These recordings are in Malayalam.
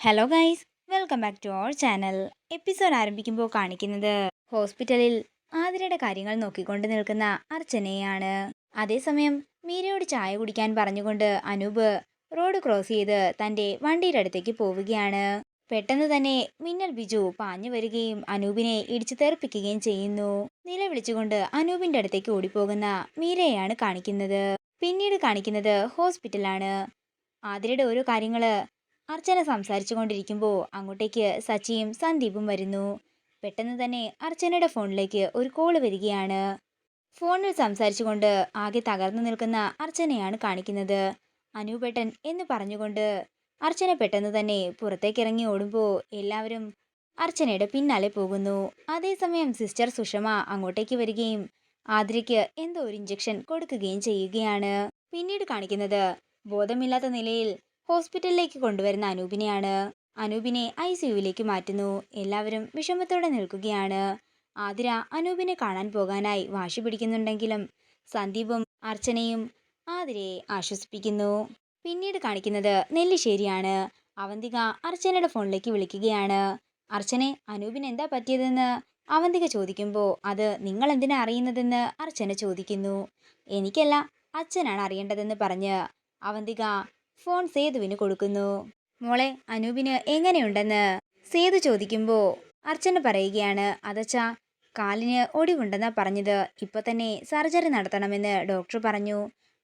Hello guys welcome back to our channel episode ആരംഭിക്കുമ്പോൾ കാണിക്കുന്നത് ഹോസ്പിറ്റലിൽ ആതിരയുടെ കാര്യങ്ങൾ നോക്കിക്കൊണ്ട് നിൽക്കുന്ന അർച്ചനയാണ് അതേസമയം മീരയോട് ചായ കുടിക്കാൻ പറഞ്ഞുകൊണ്ട് അനൂപ് റോഡ് ക്രോസ് ചെയ്ത് തന്റെ വണ്ടിയുടെ അടുത്തേക്ക് പോവുകയാണ്. പെട്ടെന്ന് തന്നെ മിന്നൽ ബിജു പാഞ്ഞു വരികയും അനൂപിനെ ഇടിച്ചു തെറിപ്പിക്കുകയും ചെയ്യുന്നു. നിലവിളിച്ചുകൊണ്ട് അനൂപിന്റെ അടുത്തേക്ക് ഓടിപ്പോകുന്ന മീരയാണ് കാണിക്കുന്നത്. പിന്നീട് കാണിക്കുന്നത് ഹോസ്പിറ്റലാണ് ആതിരയുടെ ഓരോ കാര്യങ്ങൾ അർച്ചന സംസാരിച്ചു കൊണ്ടിരിക്കുമ്പോൾ അങ്ങോട്ടേക്ക് സച്ചിയും സന്ദീപും വരുന്നു. പെട്ടെന്ന് തന്നെ അർച്ചനയുടെ ഫോണിലേക്ക് ഒരു കോൾ വരികയാണ്. ഫോണിൽ സംസാരിച്ചുകൊണ്ട് ആകെ തകർന്നു നിൽക്കുന്ന അർച്ചനയാണ് കാണിക്കുന്നത്. അനൂപേട്ടൻ എന്ന് പറഞ്ഞുകൊണ്ട് അർച്ചന പെട്ടെന്ന് തന്നെ പുറത്തേക്ക് ഇറങ്ങി ഓടുമ്പോൾ എല്ലാവരും അർച്ചനയുടെ പിന്നാലെ പോകുന്നു. അതേസമയം സിസ്റ്റർ സുഷമ അങ്ങോട്ടേക്ക് വരികയും ആതിരയ്ക്ക് എന്തോ ഒരു ഇഞ്ചക്ഷൻ കൊടുക്കുകയും ചെയ്യുകയാണ്. പിന്നീട് കാണിക്കുന്നത് ബോധമില്ലാത്ത നിലയിൽ ഹോസ്പിറ്റലിലേക്ക് കൊണ്ടുവരുന്ന അനൂപിനെയാണ്. അനൂപിനെ ഐ സിയുവിലേക്ക് മാറ്റുന്നു. എല്ലാവരും വിഷമത്തോടെ നിൽക്കുകയാണ്. ആതിര അനൂപിനെ കാണാൻ പോകാനായി വാശി പിടിക്കുന്നുണ്ടെങ്കിലും സന്ദീപും അർച്ചനയും ആതിരയെ ആശ്വസിപ്പിക്കുന്നു. പിന്നീട് കാണിക്കുന്നത് നെല്ലിശ്ശേരിയാണ്. അവന്തിക അർച്ചനയുടെ ഫോണിലേക്ക് വിളിക്കുകയാണ്. അർച്ചനെ അനൂപിന് എന്താ പറ്റിയതെന്ന്? അവന്തിക ചോദിക്കുമ്പോൾ അത് നിങ്ങൾ എന്തിനാ അറിയുന്നതെന്ന്? അർച്ചന ചോദിക്കുന്നു. എനിക്കല്ല അച്ഛനാണ് അറിയേണ്ടതെന്ന് പറഞ്ഞ്. അവന്തിക ഫോൺ സേതുവിന് കൊടുക്കുന്നു. മോളെ അനൂപിന് എങ്ങനെയുണ്ടെന്ന്? സേതു ചോദിക്കുമ്പോൾ അർച്ചന പറയുകയാണ് അതച്ചാ കാലിന് ഒടിവുണ്ടെന്നാ പറഞ്ഞത്. ഇപ്പോൾ തന്നെ സർജറി നടത്തണമെന്ന് ഡോക്ടർ പറഞ്ഞു.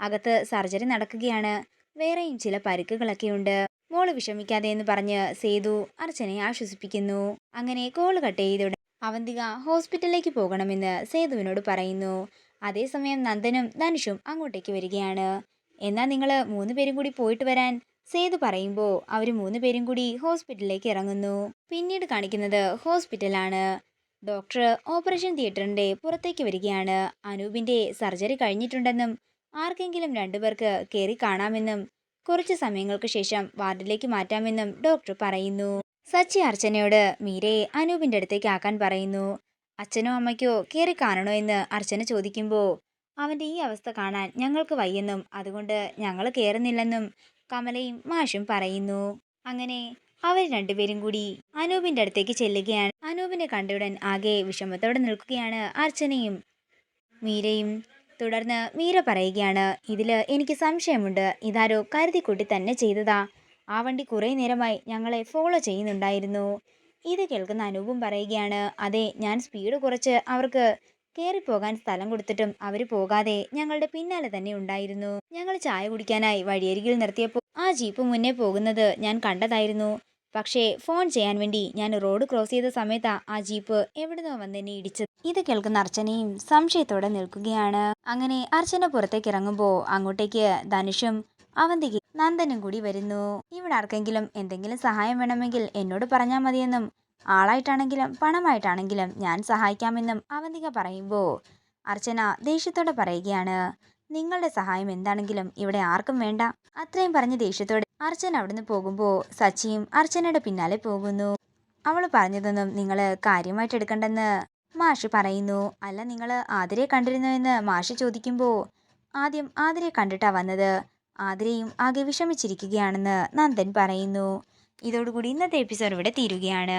അകത്ത് സർജറി നടക്കുകയാണ്. വേറെയും ചില പരുക്കുകളൊക്കെ ഉണ്ട്. മോൾ വിഷമിക്കാതെ എന്ന് പറഞ്ഞ് സേതു അർച്ചനയെ ആശ്വസിപ്പിക്കുന്നു. അങ്ങനെ കോൾ കട്ട് ചെയ്തോടെ അവന്തിക ഹോസ്പിറ്റലിലേക്ക് പോകണമെന്ന് സേതുവിനോട് പറയുന്നു. അതേസമയം നന്ദനും ധനുഷും അങ്ങോട്ടേക്ക് വരികയാണ്. എന്നാൽ നിങ്ങൾ മൂന്ന് പേരും കൂടി പോയിട്ട് വരാൻ സേതു പറയുമ്പോൾ അവർ മൂന്ന് പേരും കൂടി ഹോസ്പിറ്റലിലേക്ക് ഇറങ്ങുന്നു. പിന്നീട് കാണിക്കുന്നത് ഹോസ്പിറ്റലാണ്. ഡോക്ടർ ഓപ്പറേഷൻ തിയേറ്ററിന്റെ പുറത്തേക്ക് വരികയാണ്. അനൂപിന്റെ സർജറി കഴിഞ്ഞിട്ടുണ്ടെന്നും ആർക്കെങ്കിലും രണ്ടുപേർക്ക് കയറി കാണാമെന്നും കുറച്ച് സമയങ്ങൾക്ക് ശേഷം വാർഡിലേക്ക് മാറ്റാമെന്നും ഡോക്ടർ പറയുന്നു. സച്ചി അർച്ചനയോട് മീരയെ അനൂപിന്റെ അടുത്തേക്ക് ആക്കാൻ പറയുന്നു. അച്ഛനോ അമ്മയ്ക്കോ കയറി കാണണോ എന്ന് അർച്ചന ചോദിക്കുമ്പോൾ അവന്റെ ഈ അവസ്ഥ കാണാൻ ഞങ്ങൾക്ക് വയ്യെന്നും അതുകൊണ്ട് ഞങ്ങൾ കയറുന്നില്ലെന്നും കമലയും മാഷും പറയുന്നു. അങ്ങനെ അവർ രണ്ടുപേരും കൂടി അനൂപിന്റെ അടുത്തേക്ക് ചെല്ലുകയാണ്. അനൂപിനെ കണ്ടയുടൻ ആകെ വിഷമത്തോടെ നിൽക്കുകയാണ് അർച്ചനയും മീരയും. തുടർന്ന് മീര പറയുകയാണ് ഇതിൽ എനിക്ക് സംശയമുണ്ട്. ഇതാരോ കരുതിക്കൂട്ടി തന്നെ ചെയ്തതാ. ആ വണ്ടി കുറേ നേരമായി ഞങ്ങളെ ഫോളോ ചെയ്യുന്നുണ്ടായിരുന്നു. ഇത് കേൾക്കുന്ന അനൂപും പറയുകയാണ് അതെ ഞാൻ സ്പീഡ് കുറച്ച് അവർക്ക് കയറിപ്പോകാൻ സ്ഥലം കൊടുത്തിട്ടും അവർ പോകാതെ ഞങ്ങളുടെ പിന്നാലെ തന്നെ ഉണ്ടായിരുന്നു. ഞങ്ങൾ ചായ കുടിക്കാനായി വഴിയരികിൽ നിർത്തിയപ്പോൾ ആ ജീപ്പ് മുന്നേ പോകുന്നത് ഞാൻ കണ്ടതായിരുന്നു. പക്ഷേ ഫോൺ ചെയ്യാൻ വേണ്ടി ഞാൻ റോഡ് ക്രോസ് ചെയ്ത സമയത്താ ആ ജീപ്പ് എവിടുന്നോ വന്നെന്നെ ഇടിച്ചത്. ഇത് കേൾക്കുന്ന അർച്ചനയും സംശയത്തോടെ നിൽക്കുകയാണ്. അങ്ങനെ അർച്ചന പുറത്തേക്ക് ഇറങ്ങുമ്പോൾ അങ്ങോട്ടേക്ക് ധനുഷും അവന്തിക്ക് നന്ദനും കൂടി വരുന്നു. ഇവിടെ ആർക്കെങ്കിലും എന്തെങ്കിലും സഹായം വേണമെങ്കിൽ എന്നോട് പറഞ്ഞാൽ മതിയെന്നും ആളായിട്ടാണെങ്കിലും പണമായിട്ടാണെങ്കിലും ഞാൻ സഹായിക്കാമെന്നും അവന്തിക പറയുമ്പോൾ അർച്ചന ദേഷ്യത്തോടെ പറയുകയാണ്. നിങ്ങളുടെ സഹായം എന്താണെങ്കിലും ഇവിടെ ആർക്കും വേണ്ട. അത്രയും പറഞ്ഞ് ദേഷ്യത്തോടെ അർച്ചന അവിടുന്ന് പോകുമ്പോൾ സച്ചിയും അർച്ചനയുടെ പിന്നാലെ പോകുന്നു. അവൾ പറഞ്ഞതൊന്നും നിങ്ങൾ കാര്യമായിട്ട് എടുക്കണ്ടെന്ന് മാഷ് പറയുന്നു. അല്ല നിങ്ങൾ ആതിരയെ കണ്ടിരുന്നു എന്ന് മാഷ് ചോദിക്കുമ്പോൾ ആദ്യം ആതിരയെ കണ്ടിട്ടാ വന്നത്. ആതിരയും ആകെ വിഷമിച്ചിരിക്കുകയാണെന്ന് നന്ദൻ പറയുന്നു. ഇതോടുകൂടി ഇന്നത്തെ എപ്പിസോഡ് ഇവിടെ തീരുകയാണ്.